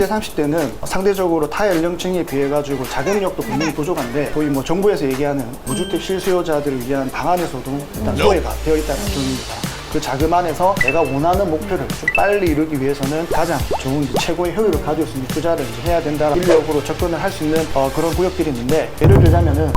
20대, 30대는 상대적으로 타 연령층에 비해 가지고 자금력도 분명히 부족한데 거의 뭐 정부에서 얘기하는 무주택 실수요자들을 위한 방안에서도 일단 소외가 되어 있다는 점입니다. 그 자금 안에서 내가 원하는 목표를 좀 빨리 이루기 위해서는 가장 좋은 최고의 효율을 가질 수 있는 투자를 해야 된다. 인력으로 접근을 할 수 있는 어, 그런 구역들이 있는데 예를 들자면은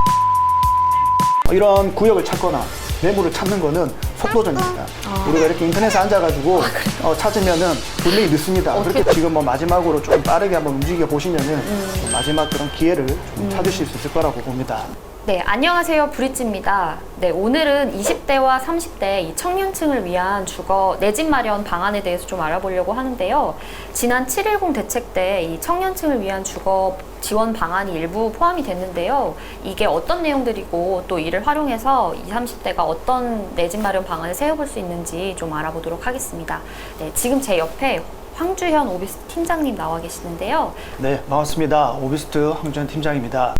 이런 구역을 찾거나 매물을 찾는 거는 속도전입니다. 우리가 이렇게 인터넷에 앉아가지고 어, 찾으면은 분명히 늦습니다. 그렇게 지금 뭐 마지막으로 좀 빠르게 한번 움직여 보시면은 좀 마지막 그런 기회를 좀 찾으실 수 있을 거라고 봅니다. 네, 안녕하세요. 브릿지입니다. 네, 오늘은 20대와 30대 이 청년층을 위한 주거 내 집 마련 방안에 대해서 좀 알아보려고 하는데요. 지난 7.10 대책 때 이 청년층을 위한 주거 지원 방안이 일부 포함이 됐는데요. 이게 어떤 내용들이고 또 이를 활용해서 20, 30대가 어떤 내 집 마련 방안을 세워볼 수 있는지 좀 알아보도록 하겠습니다. 네, 지금 제 옆에 황주현 오비스 팀장님 나와 계시는데요. 네, 반갑습니다. 오비스트 황준 팀장입니다.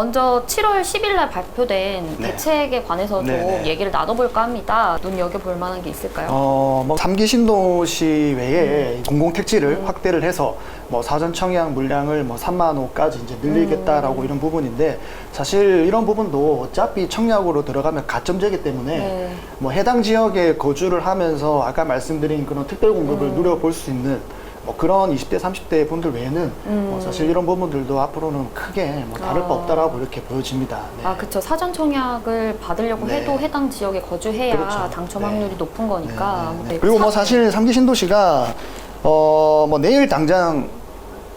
먼저 7월 10일 날 발표된 네. 대책에 관해서 좀 네네. 얘기를 나눠볼까 합니다. 눈여겨볼 만한 게 있을까요? 어, 뭐 3기 신도시 외에 공공 택지를 확대를 해서 뭐 사전 청약 물량을 뭐 3만 호까지 이제 늘리겠다라고 이런 부분인데 사실 이런 부분도 어차피 청약으로 들어가면 가점제기 때문에 네. 뭐 해당 지역에 거주를 하면서 아까 말씀드린 그런 특별 공급을 누려볼 수 있는 뭐 그런 20대, 30대 분들 외에는 뭐 사실 이런 부분들도 앞으로는 크게 뭐 다를 바 아. 없다라고 이렇게 보여집니다. 네. 아, 그쵸. 사전 청약을 받으려고 네. 해도 해당 지역에 거주해야 그렇죠. 당첨 네. 확률이 높은 거니까. 네, 네, 네. 네, 그리고 뭐 사- 사실 삼기 신도시가 어 뭐 내일 당장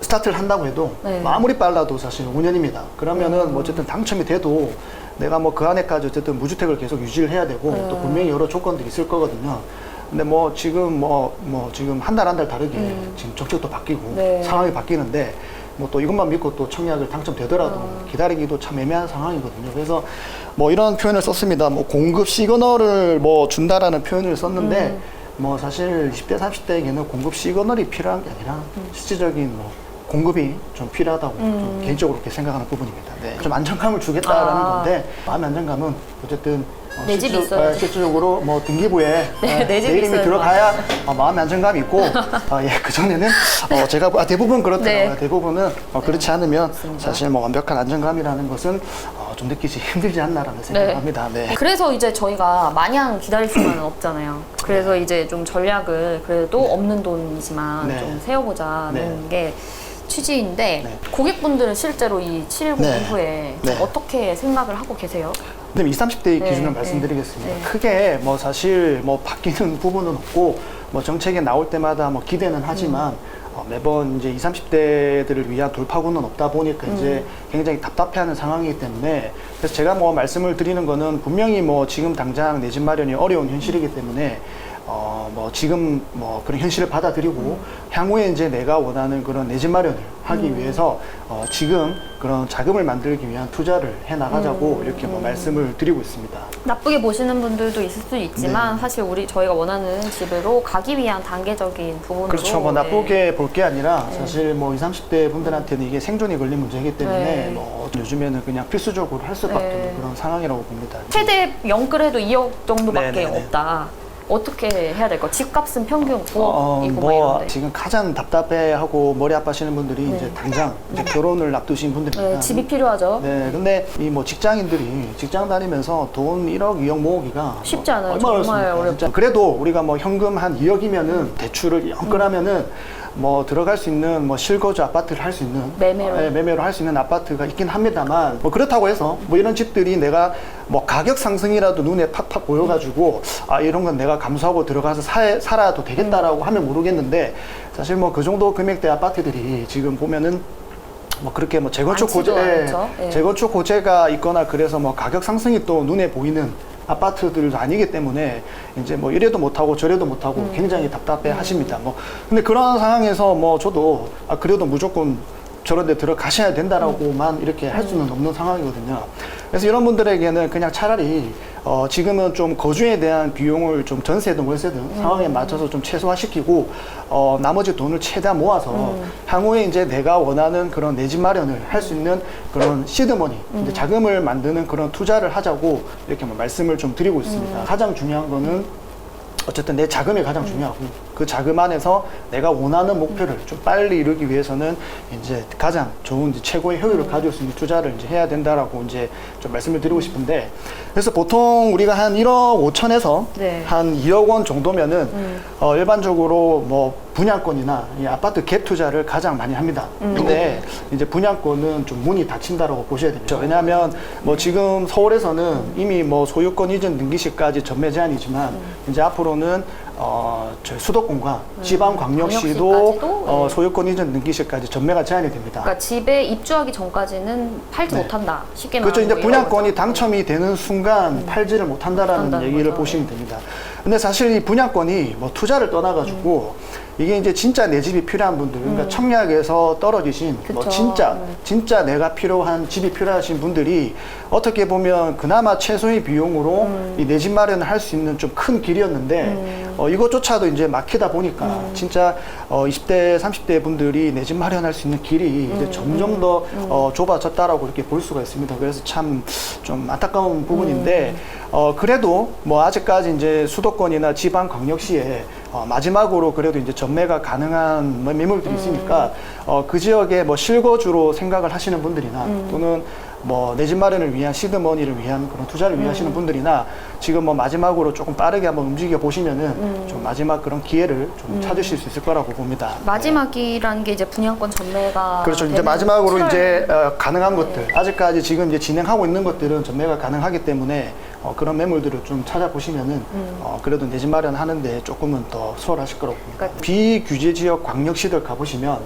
스타트를 한다고 해도 네. 뭐 아무리 빨라도 사실 5년입니다. 그러면은 뭐 어쨌든 당첨이 돼도 내가 뭐 그 안에까지 어쨌든 무주택을 계속 유지를 해야 되고 네. 또 분명히 여러 조건들이 있을 거거든요. 근데 뭐 지금 뭐 뭐 지금 한 달 한 달 다르게 지금 정책도 바뀌고 음. 네. 상황이 바뀌는데 뭐 또 이것만 믿고 또 청약을 당첨되더라도 어. 기다리기도 참 애매한 상황이거든요. 그래서 뭐 이런 표현을 썼습니다. 뭐 공급 시그널을 뭐 준다라는 표현을 썼는데 음. 뭐 사실 20대 30대에게는 공급 시그널이 필요한 게 아니라 음. 실질적인 뭐 공급이 좀 필요하다고 좀 개인적으로 그렇게 생각하는 부분입니다. 네. 좀 안정감을 주겠다라는 아. 건데 마음의 안정감은 어쨌든 어, 내 집이 있어야지. 어, 실질적으로 뭐 등기부에 네, 어, 내 집이 이름이 있어야 들어가야 어, 마음의 안정감이 있고 어, 예, 그 전에는 어, 제가 아, 대부분 그렇더라고요. 네. 대부분은 어, 그렇지 않으면 사실 뭐 완벽한 안정감이라는 것은 어, 좀 느끼기 힘들지 않나라는 생각을 합니다. 네. 그래서 이제 저희가 마냥 기다릴 수만은 없잖아요. 그래서 이제 좀 전략을 그래도 없는 돈이지만 네. 좀 세워보자는 네. 게 취지인데 네. 고객분들은 실제로 이 710 네. 이후에 네. 어떻게 생각을 하고 계세요? 그럼 20, 30대의 네, 기준을 네, 말씀드리겠습니다. 네. 크게 뭐 사실 뭐 바뀌는 부분은 없고 뭐 정책이 나올 때마다 뭐 기대는 하지만 음. 어, 매번 이제 20, 30대들을 위한 돌파구는 없다 보니까 이제 음. 굉장히 답답해하는 상황이기 때문에 그래서 제가 뭐 말씀을 드리는 거는 분명히 뭐 지금 당장 내 집 마련이 어려운 현실이기 때문에 어 뭐 지금 뭐 그런 현실을 받아들이고 음. 향후에 이제 내가 원하는 그런 내 집 마련을 하기 음. 위해서 어 지금 그런 자금을 만들기 위한 투자를 해 나가자고 음. 이렇게 뭐 말씀을 드리고 있습니다. 나쁘게 보시는 분들도 있을 수 있지만 네. 사실 우리 저희가 원하는 집으로 가기 위한 단계적인 부분으로 그렇죠. 뭐 네. 나쁘게 볼 게 아니라 사실 뭐 20, 30대 분들한테는 이게 생존이 걸린 문제이기 때문에 네. 뭐 요즘에는 그냥 필수적으로 할 수밖에 네. 없는 그런 상황이라고 봅니다. 최대 영끌해도 2억 정도밖에 네, 네, 네. 없다. 어떻게 해야 될까? 집값은 평균 9억이고 어, 뭐뭐 이런데. 지금 가장 답답해하고 머리 아파하시는 분들이 네. 이제 당장 이제 결혼을 앞두신 분들입니다. 네, 집이 필요하죠. 네, 근데 이 뭐 직장인들이 직장 다니면서 돈 1억, 2억 모으기가 쉽지 않아요. 얼마나 정말 어렵습니까? 어렵죠. 진짜. 그래도 우리가 뭐 현금 한 2억이면은 대출을 연끌하면은 뭐 들어갈 수 있는 뭐 실거주 아파트를 할 수 있는 매매로. 네, 매매로 할 수 있는 아파트가 있긴 합니다만 뭐 그렇다고 해서 뭐 이런 집들이 내가 뭐 가격 상승이라도 눈에 팍팍 보여가지고 아 이런 건 내가 감수하고 들어가서 사, 살아도 되겠다라고 하면 모르겠는데 사실 뭐 그 정도 금액대 아파트들이 지금 보면은 뭐 그렇게 뭐 재건축 많지도 고제 않죠. 예. 재건축 고제가 있거나 그래서 뭐 가격 상승이 또 눈에 보이는 아파트들도 아니기 때문에 이제 뭐 이래도 못하고 저래도 못하고 음. 굉장히 답답해 하십니다. 뭐 근데 그런 상황에서 뭐 저도 아 그래도 무조건 저런 데 들어가셔야 된다라고만 이렇게 할 수는 없는 상황이거든요. 그래서 이런 분들에게는 그냥 차라리 어, 지금은 좀 거주에 대한 비용을 좀 전세든 월세든 상황에 맞춰서 좀 최소화시키고 어, 나머지 돈을 최대한 모아서 향후에 이제 내가 원하는 그런 내 집 마련을 할 수 있는 그런 시드머니, 이제 자금을 만드는 그런 투자를 하자고 이렇게 뭐 말씀을 좀 드리고 있습니다. 가장 중요한 거는 어쨌든 내 자금이 가장 중요하고 그 자금 안에서 내가 원하는 목표를 좀 빨리 이루기 위해서는 이제 가장 좋은 이제 최고의 효율을 가져올 수 있는 투자를 이제 해야 된다라고 이제 좀 말씀을 드리고 싶은데 그래서 보통 우리가 한 1억 5천에서 네. 한 2억 원 정도면은 어, 일반적으로 뭐 분양권이나 이 아파트 갭 투자를 가장 많이 합니다. 근데 이제 분양권은 좀 문이 닫힌다라고 보셔야 됩니다. 왜냐하면 뭐 지금 서울에서는 이미 뭐 소유권 이전 등기시까지 전매 제한이지만 이제 앞으로는 어, 저희 수도권과 지방 광역시도 광역시까지도? 어, 네. 소유권 이전 등기시까지 전매가 제한이 됩니다. 그러니까 집에 입주하기 전까지는 팔지 네. 못한다. 쉽게 그렇죠. 말하면 이제 뭐 이런 분양권이 거죠. 당첨이 되는 순간 팔지를 못한다라는 못한다는 얘기를 거죠. 보시면 됩니다. 근데 사실 이 분양권이 뭐 투자를 떠나가지고 이게 이제 진짜 내 집이 필요한 분들, 그러니까 청약에서 떨어지신 뭐 음. 그쵸. 진짜 네. 진짜 내가 필요한 집이 필요하신 분들이 어떻게 보면 그나마 최소의 비용으로 음. 이내 집 마련을 할 수 있는 좀 큰 길이었는데 어, 이것조차도 이제 막히다 보니까 음. 진짜 어, 20대, 30대 분들이 내 집 마련할 수 있는 길이 음. 이제 점점 더 어, 좁아졌다라고 이렇게 볼 수가 있습니다. 그래서 참 좀 안타까운 부분인데 어, 그래도 뭐 아직까지 이제 수도권이나 지방 광역시에 어, 마지막으로 그래도 이제 전매가 가능한 뭐 매물들이 있으니까 어, 그 지역에 뭐 실거주로 생각을 하시는 분들이나 또는 뭐 내 집 마련을 위한 시드머니를 위한 그런 투자를 위하시는 분들이나 지금 뭐 마지막으로 조금 빠르게 한번 움직여 보시면은 좀 마지막 그런 기회를 좀 찾으실 수 있을 거라고 봅니다. 네. 마지막이라는 게 이제 분양권 전매가 그렇죠. 이제 마지막으로 7월 이제 어, 가능한 것들 아직까지 지금 이제 진행하고 있는 것들은 전매가 가능하기 때문에 어, 그런 매물들을 좀 찾아보시면은 어, 그래도 내 집 마련하는데 조금은 더 수월하실 거라고 봅니다. 그러니까- 비규제 지역 광역시들 가보시면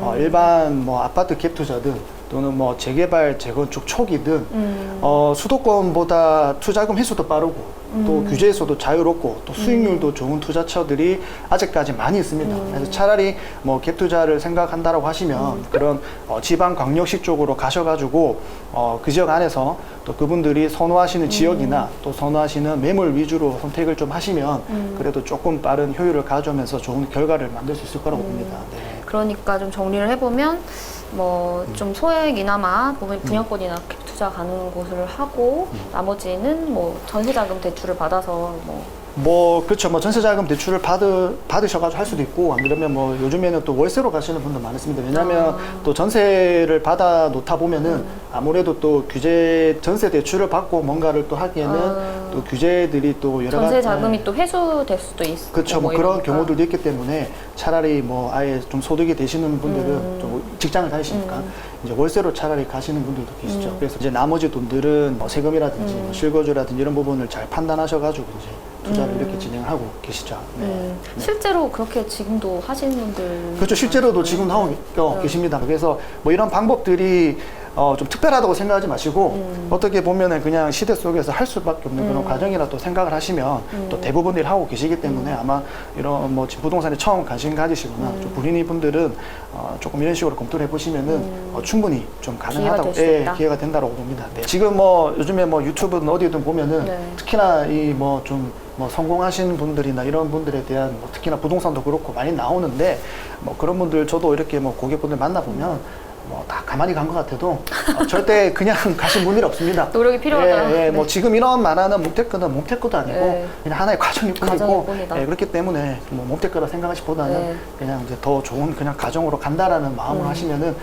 어, 일반 뭐 아파트 갭 투자든 또는 뭐 재개발 재건축 초기든 어, 수도권보다 투자금 회수도 빠르고 또 규제에서도 자유롭고 또 수익률도 좋은 투자처들이 아직까지 많이 있습니다. 그래서 차라리 뭐 갭 투자를 생각한다라고 하시면 그런 어, 지방 광역시 쪽으로 가셔가지고 어, 그 지역 안에서 또 그분들이 선호하시는 지역이나 또 선호하시는 매물 위주로 선택을 좀 하시면 그래도 조금 빠른 효율을 가져오면서 좋은 결과를 만들 수 있을 거라고 봅니다. 네. 그러니까 좀 정리를 해보면 뭐 좀 소액이나마 보면 분양권이나 갭 투자 가는 곳을 하고 나머지는 뭐 전세자금 대출을 받아서 뭐 뭐 그렇죠. 뭐 전세자금 대출을 받으 받으셔가지고 할 수도 있고 안 그러면 뭐 요즘에는 또 월세로 가시는 분들 많습니다. 왜냐하면 또 전세를 받아 놓다 보면은 아무래도 또 규제 전세 대출을 받고 뭔가를 또 하기에는 아. 또 규제들이 또 여러 전세 가지 자금이 또 회수될 수도 있고 그렇죠. 뭐뭐 그런 이러니까. 경우들도 있기 때문에 차라리 뭐 아예 좀 소득이 되시는 분들은 음. 좀 직장을 다니시니까 이제 월세로 차라리 가시는 분들도 계시죠. 그래서 이제 나머지 돈들은 뭐 세금이라든지 음. 뭐 실거주라든지 이런 부분을 잘 판단하셔가지고 이제 투자를 이렇게 진행하고 계시죠. 네. 음, 네. 실제로 그렇게 지금도 하시는 분들 그렇죠. 실제로도 지금 하고 어, 네. 계십니다. 그래서 뭐 이런 방법들이 어, 좀 특별하다고 생각하지 마시고 음. 어떻게 보면은 그냥 시대 속에서 할 수밖에 없는 그런 과정이라 또 생각을 하시면 음. 또 대부분들이 하고 계시기 때문에 아마 이런 뭐 부동산에 처음 관심 가지시거나 음. 좀 불인이 분들은 어, 조금 이런 식으로 검토를 해보시면은 어, 충분히 좀 가능하다고 음. 기회가 될수 예, 있다. 기회가 된다고 봅니다. 네. 지금 뭐 요즘에 뭐 유튜브든 어디든 보면은 네. 특히나 이 뭐 좀 뭐 성공하신 분들이나 이런 분들에 대한 뭐 특히나 부동산도 그렇고 많이 나오는데 뭐 그런 분들 저도 이렇게 뭐 고객분들 만나보면 뭐 다 가만히 간 것 같아도 어, 절대 그냥 가신 분이 없습니다. 노력이 필요하다. 예, 예, 뭐 네. 지금 이런 말하는 몸테크는 몸테크도 아니고 네. 그냥 하나의 과정일 뿐이고 과정일 뿐이다. 예, 그렇기 때문에 뭐 몸테크라 생각하시보다는 네. 그냥 이제 더 좋은 그냥 가정으로 간다라는 마음으로 하시면은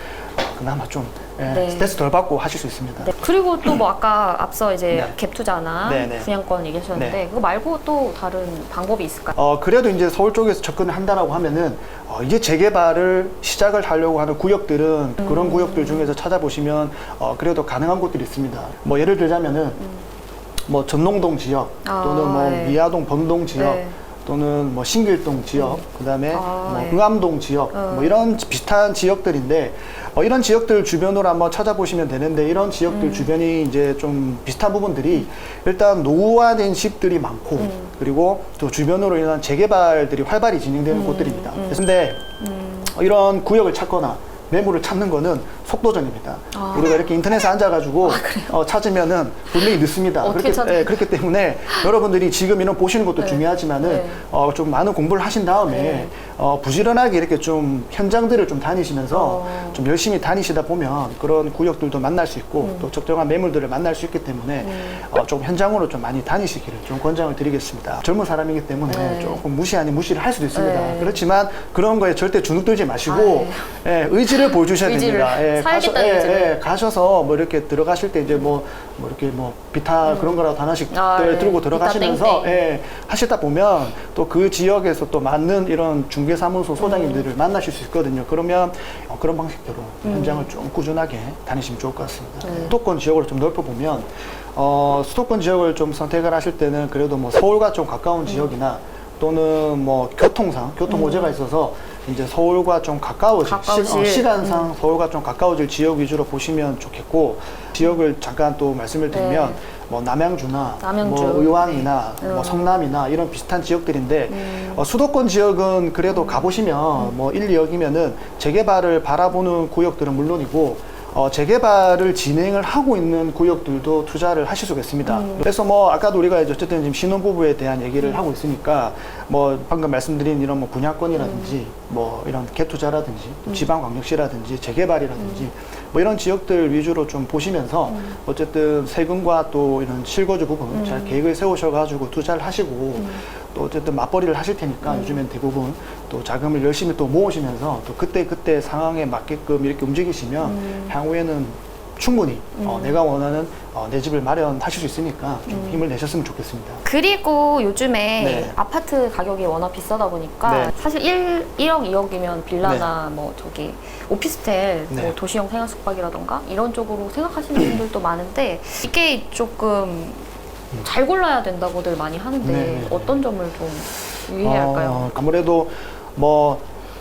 그나마 좀 예, 네. 스트레스 덜 받고 하실 수 있습니다. 네. 그리고 또 뭐 아까 앞서 이제 네. 갭 투자나 네, 네. 분양권 얘기하셨는데 네. 그거 말고 또 다른 방법이 있을까요? 어, 그래도 이제 서울 쪽에서 접근을 한다라고 하면은, 어, 이제 재개발을 시작을 하려고 하는 구역들은 음. 그런 구역들 중에서 찾아보시면, 어, 그래도 가능한 곳들이 있습니다. 뭐 예를 들자면은, 뭐 전농동 지역, 음. 아, 또는 뭐 네. 미아동 범동 지역, 네. 또는 뭐 신길동 지역, 그다음에 아, 뭐 네. 응암동 지역, 어. 뭐 이런 비슷한 지역들인데 어, 이런 지역들 주변으로 한번 찾아보시면 되는데 이런 음. 지역들 주변이 이제 좀 비슷한 부분들이 일단 노후화된 집들이 많고 음. 그리고 또 주변으로 인한 재개발들이 활발히 진행되는 곳들입니다. 근데 어, 이런 구역을 찾거나 매물을 찾는 거는 속도전입니다. 아. 우리가 이렇게 인터넷에 앉아가지고 어, 찾으면은 분명히 늦습니다. 그렇기? 예, 그렇기 때문에 여러분들이 지금 이런 보시는 것도 네. 중요하지만은 네. 어, 좀 많은 공부를 하신 다음에 네. 어, 부지런하게 이렇게 좀 현장들을 좀 다니시면서 어. 좀 열심히 다니시다 보면 그런 구역들도 만날 수 있고 음. 또 적정한 매물들을 만날 수 있기 때문에 어, 좀 현장으로 좀 많이 다니시기를 좀 권장을 드리겠습니다. 젊은 사람이기 때문에 네. 조금 무시 아닌 무시를 할 수도 있습니다. 네. 그렇지만 그런 거에 절대 주눅들지 마시고 아, 예, 의지를 보여주셔야 의지를. 됩니다. 예, 살겠다는 예, 의지를. 예, 가셔서 뭐 이렇게 들어가실 때 이제 뭐, 뭐 이렇게 뭐 비타 그런 거라도 하나씩 아, 네. 들고 들어가시면서. 예, 하시다 보면 또 그 지역에서 또 맞는 이런 중개사무소 소장님들을 음. 만나실 수 있거든요. 그러면 어, 그런 방식대로 현장을 좀 꾸준하게 다니시면 좋을 것 같습니다. 네. 수도권 지역으로 좀 넓혀보면 어, 수도권 지역을 좀 선택을 하실 때는 그래도 뭐 서울과 좀 가까운 지역이나 또는 뭐 교통상 교통 호재가 있어서 이제 서울과 좀 가까워질 가까우실. 시, 간상 서울과 좀 가까워질 지역 위주로 보시면 좋겠고 지역을 잠깐 또 말씀을 드리면 네. 뭐 남양주나 남양주. 뭐 의왕이나 네. 뭐 음. 성남이나 이런 비슷한 지역들인데 음. 어, 수도권 지역은 그래도 가보시면 뭐 1, 2억이면은 재개발을 바라보는 구역들은 물론이고 어, 재개발을 진행을 하고 있는 구역들도 투자를 하실 수가 있습니다. 음. 그래서 뭐 아까도 우리가 이제 어쨌든 지금 신혼부부에 대한 얘기를 하고 있으니까 뭐 방금 말씀드린 이런 뭐 분양권이라든지 음. 뭐 이런 개투자라든지 또 지방 광역시라든지 재개발이라든지 뭐 이런 지역들 위주로 좀 보시면서 음. 어쨌든 세금과 또 이런 실거주 부분 잘 계획을 세우셔가지고 투자를 하시고 음. 또 어쨌든 맞벌이를 하실 테니까 요즘엔 대부분 또 자금을 열심히 또 모으시면서 또 그때 그때 상황에 맞게끔 이렇게 움직이시면 음. 향후에는 충분히 어, 내가 원하는 어, 내 집을 마련하실 수 있으니까 좀 음. 힘을 내셨으면 좋겠습니다. 그리고 요즘에 네. 아파트 가격이 워낙 비싸다 보니까 네. 사실 1, 1억, 2억이면 빌라나 뭐 저기 오피스텔, 네. 뭐 도시형 생활 숙박이라던가 이런 쪽으로 생각하시는 분들도 많은데 이게 조금 잘 골라야 된다고들 많이 하는데 네, 네, 네. 어떤 점을 좀 유의해야 할까요? 어, 아무래도 뭐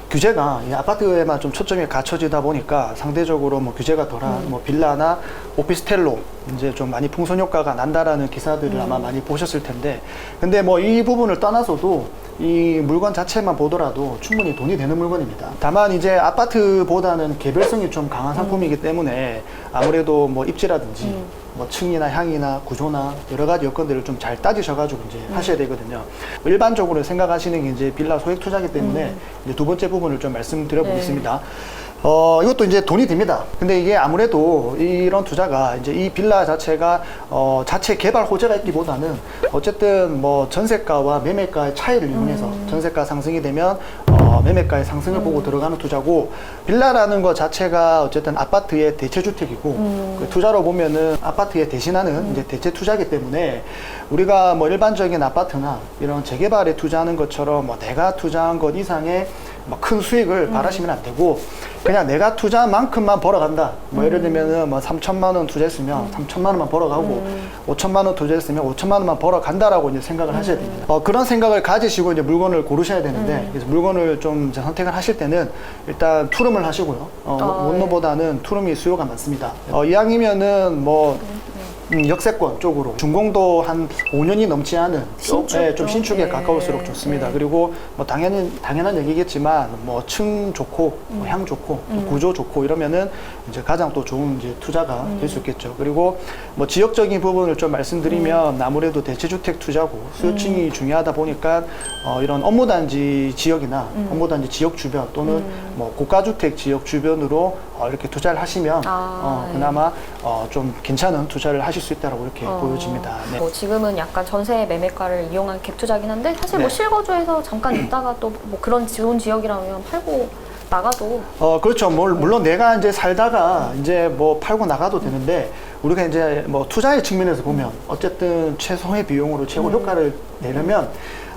규제가 이 아파트에만 좀 초점이 갖춰지다 보니까 상대적으로 뭐 규제가 덜한 음. 뭐 빌라나 오피스텔로 이제 좀 많이 풍선 효과가 난다라는 기사들을 음. 아마 많이 보셨을 텐데 근데 뭐 이 부분을 떠나서도 이 물건 자체만 보더라도 충분히 돈이 되는 물건입니다. 다만 이제 아파트보다는 개별성이 좀 강한 상품이기 때문에 아무래도 뭐 입지라든지 음. 뭐 층이나 향이나 구조나 여러 가지 여건들을 좀 잘 따지셔가지고 이제 음. 하셔야 되거든요. 일반적으로 생각하시는 게 이제 빌라 소액 투자기 때문에 음. 이제 두 번째 부분을 좀 말씀드려보겠습니다. 네. 어, 이것도 이제 돈이 듭니다. 근데 이게 아무래도 이런 투자가 이제 이 빌라 자체가 어, 자체 개발 호재가 있기보다는 어쨌든 뭐 전세가와 매매가의 차이를 이용해서 음. 전세가 상승이 되면 어, 매매가의 상승을 보고 들어가는 투자고 빌라라는 것 자체가 어쨌든 아파트의 대체 주택이고 음. 그 투자로 보면은 아파트에 대신하는 이제 대체 투자기 때문에 우리가 뭐 일반적인 아파트나 이런 재개발에 투자하는 것처럼 뭐 내가 투자한 것 이상의 뭐큰 수익을 바라시면 안 되고 그냥 내가 투자한 만큼만 벌어간다. 뭐 예를 들면은 뭐 3천만 원 투자했으면 3천만 원만 벌어가고 5천만 원 투자했으면 5천만 원만 벌어간다라고 이제 생각을 하셔야 됩니다. 어, 그런 생각을 가지시고 이제 물건을 고르셔야 되는데 그래서 물건을 좀 이제 선택을 하실 때는 일단 투룸을 하시고요. 어, 아, 원로보다는 투룸이 수요가 많습니다. 어, 이왕이면은 뭐 음, 역세권 쪽으로 중공도 한 5년이 넘지 않은 쪽, 신축 예, 좀 쪽? 신축에 네. 가까울수록 좋습니다. 네. 그리고 뭐 당연히 당연한 얘기겠지만 뭐 층 좋고 음. 뭐향 좋고 또 구조 좋고 이러면은 이제 가장 또 좋은 이제 투자가 음. 될수 있겠죠. 그리고 뭐 지역적인 부분을 좀 말씀드리면 음. 아무래도 대체주택 투자고 수요층이 중요하다 보니까 어, 이런 업무단지 지역이나 음. 업무단지 지역 주변 또는 뭐 고가주택 지역 주변으로 어, 이렇게 투자를 하시면 아, 어, 네. 그나마 어, 좀 괜찮은 투자를 하실 수 있다고 이렇게 어, 보여집니다. 네. 뭐 지금은 약간 전세 매매가를 이용한 갭 투자긴 한데 사실 뭐 네. 실거주에서 잠깐 있다가 또 뭐 그런 좋은 지역이라면 팔고 나가도 어, 그렇죠. 물- 물론 내가 이제 살다가 이제 뭐 팔고 나가도 되는데 우리가 이제 뭐 투자의 측면에서 보면 어쨌든 최소의 비용으로 최고 효과를 내려면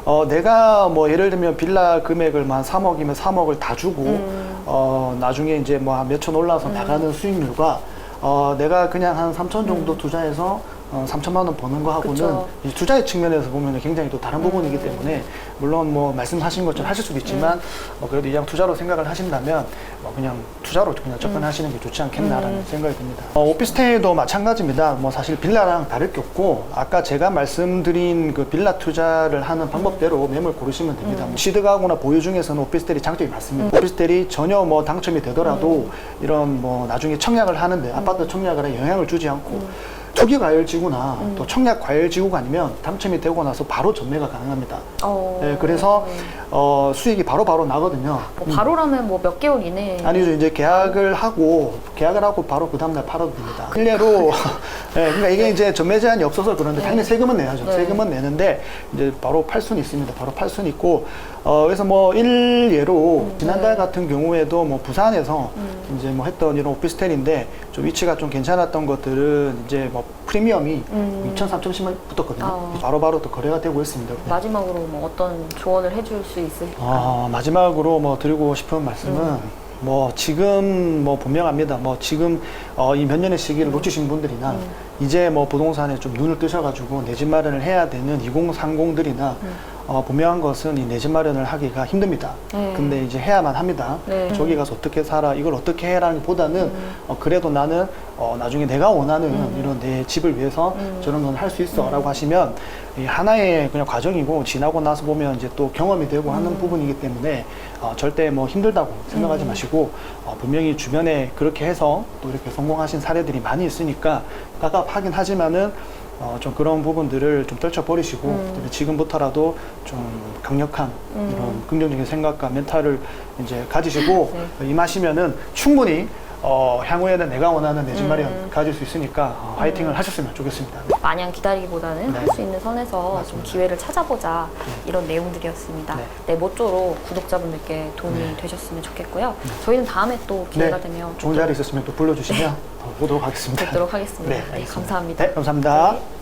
어, 내가 뭐 예를 들면 빌라 금액을 만 3억이면 3억을 다 주고 어, 나중에 이제 뭐 몇천 올라서 나가는 수익률과 어, 내가 그냥 한 3천 정도 투자해서 어, 3천만 원 버는 거하고는 그쵸. 이 투자의 측면에서 보면 굉장히 또 다른 부분이기 때문에 물론 뭐 말씀하신 것처럼 하실 수도 있지만 어, 그래도 이왕 투자로 생각을 하신다면 뭐 그냥 투자로 그냥 접근하시는 게 좋지 않겠나라는 생각이 듭니다. 어, 오피스텔도 마찬가지입니다. 뭐 사실 빌라랑 다를 게 없고 아까 제가 말씀드린 그 빌라 투자를 하는 방법대로 매물 고르시면 됩니다. 뭐 시드가구나 보유 중에서는 오피스텔이 장점이 많습니다. 오피스텔이 전혀 뭐 당첨이 되더라도 이런 뭐 나중에 청약을 하는데 아파트 청약을 해 영향을 주지 않고 초기 과열지구나 또 청약 과열지구가 아니면 당첨이 되고 나서 바로 전매가 가능합니다. 어, 네, 그래서 어, 수익이 바로바로 나거든요. 뭐 바로라면 뭐 몇 개월 이내에 아니죠. 이제 계약을 하고 계약을 하고 바로 그 다음날 팔아도 됩니다. 클레로 네, 그러니까 이게 이제 전매 제한이 없어서 그런데 당연히 세금은 내야죠. 네. 세금은 내는데 이제 바로 팔 수는 있습니다. 바로 팔 수는 있고 어 그래서 뭐 일예로 음, 지난달 네. 같은 경우에도 뭐 부산에서 이제 뭐 했던 이런 오피스텔인데 좀 위치가 좀 괜찮았던 것들은 이제 뭐 프리미엄이 음. 2천, 3천, 10만 붙었거든요. 아. 바로바로 또 거래가 되고 있습니다. 마지막으로 뭐 어떤 조언을 해줄 수 있을까요? 어, 마지막으로 뭐 드리고 싶은 말씀은 음. 뭐 지금 뭐 분명합니다. 뭐 지금 어, 이 몇 년의 시기를 놓치신 분들이나 음. 이제 뭐 부동산에 좀 눈을 뜨셔가지고 내 집 마련을 해야 되는 2030들이나 어, 분명한 것은 이 내 집 마련을 하기가 힘듭니다. 네. 근데 이제 해야만 합니다. 네. 저기 가서 어떻게 살아 이걸 어떻게 해라는 보다는 음. 어, 그래도 나는 어, 나중에 내가 원하는 이런 내 집을 위해서 음. 저런 건 할 수 있어라고 하시면 이 하나의 그냥 과정이고 지나고 나서 보면 이제 또 경험이 되고 음. 하는 부분이기 때문에 어, 절대 뭐 힘들다고 생각하지 마시고 어, 분명히 주변에 그렇게 해서 또 이렇게 성공하신 사례들이 많이 있으니까 답답하긴 하지만은 어, 좀 그런 부분들을 좀 떨쳐버리시고 음. 지금부터라도 좀 강력한 음. 이런 긍정적인 생각과 멘탈을 이제 가지시고 네. 임하시면은 충분히 어, 향후에는 내가 원하는 내 집 마련 음. 가질 수 있으니까 어, 화이팅을 하셨으면 좋겠습니다. 마냥 기다리기보다는 네. 할 수 있는 선에서 좀. 기회를 찾아보자 이런 내용들이었습니다. 네. 네, 모쪼록 구독자분들께 도움이 네. 되셨으면 좋겠고요. 저희는 다음에 또 기회가 되면 좋은 자리 있었으면 또 불러주시면 어, 보도록 하겠습니다. 뵙도록 하겠습니다. 네, 알겠습니다. 감사합니다. 네, 감사합니다.